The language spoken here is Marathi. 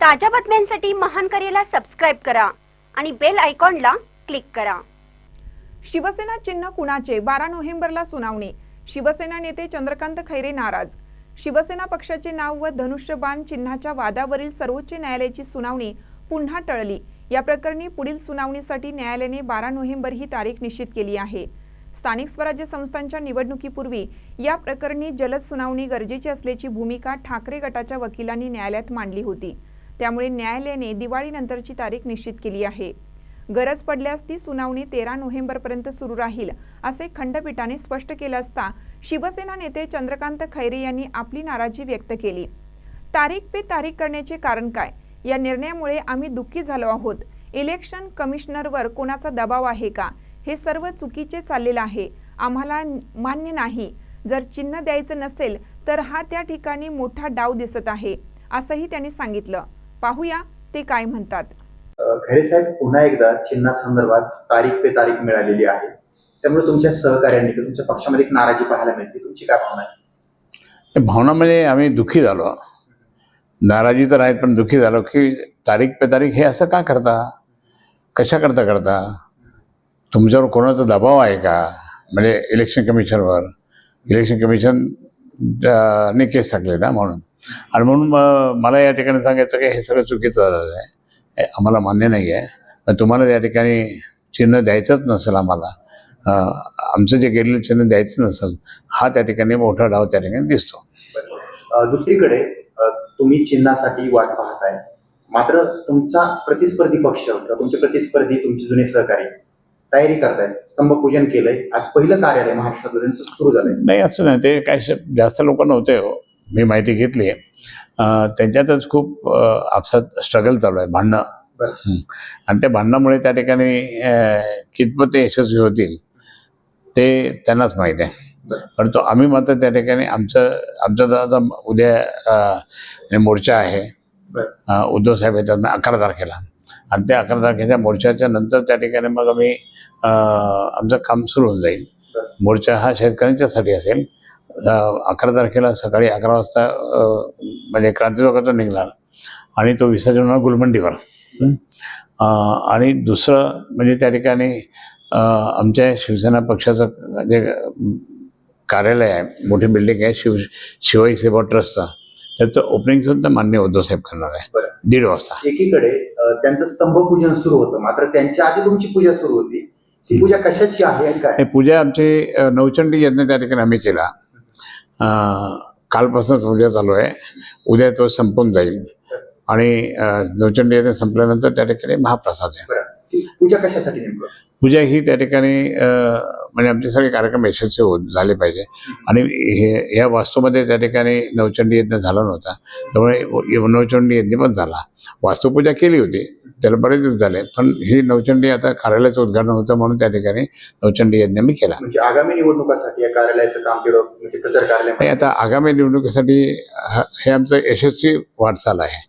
ताज्या बातम्यांसाठी महान करेला सबस्क्राईब करा आणि बेल आयकॉनला क्लिक करा. शिवसेना चिन्ह कुणाचे? बारा नोव्हेंबरला सुनावणी. शिवसेना नेते चंद्रकांत खैरे नाराज. शिवसेना पक्षाचे नाव व धनुष्यबाण चिन्हाच्या वादावरील सर्वोच्च न्यायालयाची सुनावणी पुन्हा टळली. या प्रकरणी पुढील सुनावणीसाठी न्यायालयाने बारा नोव्हेंबर ही तारीख निश्चित केली आहे. स्थानिक स्वराज्य संस्थांच्या निवडणुकीपूर्वी या प्रकरणी जलद सुनावणी गरजेची असल्याची भूमिका ठाकरे गटाच्या वकिलांनी न्यायालयात मांडली होती. त्यामुळे न्यायालयाने दिवाळीनंतरची तारीख निश्चित केली आहे. गरज पडल्यास ती सुनावणी तेरा नोव्हेंबरपर्यंत सुरू राहील असे खंडपीठाने स्पष्ट केलं असता शिवसेना नेते चंद्रकांत खैरे यांनी आपली नाराजी व्यक्त केली. तारीख पे तारीख करण्याचे कारण काय? या निर्णयामुळे आम्ही दुःखी झालो आहोत. इलेक्शन कमिशनरवर कोणाचा दबाव आहे का? हे सर्व चुकीचे चाललेलं आहे. आम्हाला मान्य नाही. जर चिन्ह द्यायचं नसेल तर हा त्या ठिकाणी मोठा डाव दिसत आहे असंही त्यांनी सांगितलं. पाहूया ते काय म्हणतात. खैरे साहेब पुन्हा एकदा चिन्हा संदर्भात तारीख पे तारीख मिळालेली आहे. त्यामुळे तुमच्या सहकार्यांनी तुमच्या पक्षामध्ये एक नाराजी पाहायला मिळते. तुमची काय भावना आहे? भावना म्हणजे आम्ही दुःखी झालो. नाराजी तर आहेत पण दुःखी झालो की तारीख पे तारीख हे असं का करता? कशा करता करता? तुमच्यावर कोणाचा दबाव आहे का? म्हणजे इलेक्शन कमिशनवर. इलेक्शन कमिशन ने केस टाकले ना म्हणून. आणि म्हणून मग मला या ठिकाणी सांगायचं की हे सगळं चुकीचं झालेलं आहे. आम्हाला मान्य नाही आहे. तुम्हाला या ठिकाणी चिन्ह द्यायचंच नसेल आम्हाला. आमचं जे गेलेलं चिन्ह द्यायचं नसेल हा त्या ठिकाणी मोठा डाव त्या ठिकाणी दिसतो. दुसरीकडे तुम्ही चिन्हासाठी वाट पाहताय. मात्र तुमचा प्रतिस्पर्धी पक्ष किंवा तुमचे प्रतिस्पर्धी तुमचे जुने सहकारी तयारी करतायत स्तंभपूजन केलंय. आज पहिलं कार्यालय महाराष्ट्रात सुरू झालंय. नाही असं नाही. ते काय श- जास्त लोक नव्हते हो. मी माहिती घेतली. त्यांच्यातच खूप आपसात स्ट्रगल चालू आहे भांडणं. आणि त्या भांडणामुळे त्या ठिकाणी कितपत ते यशस्वी होतील ते त्यांनाच माहीत आहे. परंतु आम्ही मात्र त्या ठिकाणी आमचं आमचं आता उद्या अं, मोर्चा आहे. उद्धव साहेब येतात अकरा तारखेला. आणि त्या अकरा तारखेच्या मोर्चाच्या नंतर त्या ठिकाणी मग आम्ही आमचं काम सुरू होऊन जाईल. मोर्चा हा शेतकऱ्यांच्यासाठी असेल. अकरा तारखेला सकाळी अकरा वाजता म्हणजे क्रांती चौकातून निघणार. आणि तो विसर्जन होणार गुलमंडीवर. आणि दुसरं म्हणजे त्या ठिकाणी आमच्या शिवसेना पक्षाचं जे कार्यालय आहे मोठी बिल्डिंग आहे शिव शिवाई सेवा ट्रस्टचं. त्याचं ओपनिंग सुद्धा मान्य उद्धव साहेब करणार आहे. दीड वाजता. एकीकडे त्यांचं स्तंभपूजन सुरू होतं. मात्र त्यांच्या आधी तुमची पूजा सुरू होती. ती पूजा कशाची आहे आणि काय? पूजा आमची नवचंडी यज्ञ त्या ठिकाणी आम्ही केला. कालपासून पूजा चालू आहे. उद्या तो संपून जाईल. आणि नवचंडी यज्ञ संपल्यानंतर त्या ठिकाणी महाप्रसाद आहे. पूजा कशासाठी नेमकं? पूजा ही त्या ठिकाणी म्हणजे आमचे सगळे कार्यक्रम यशस्वी होत झाले पाहिजे. आणि हे या वास्तूमध्ये त्या ठिकाणी नवचंडी यज्ञ झाला नव्हता. त्यामुळे नवचंडी यज्ञ पण झाला. वास्तुपूजा केली होती. त्याला बरेच दिवस झाले. पण ही नवचंडी आता कार्यालयाचं उद्घाटन होतं म्हणून त्या ठिकाणी नवचंडी यज्ञ मी केला. म्हणजे आगामी निवडणुकासाठी या कार्यालयाचं काम केलं म्हणजे प्रचार कार्यालय आता आगामी निवडणुकीसाठी ह- हे आमचं यशस्वी वाटचाल आहे.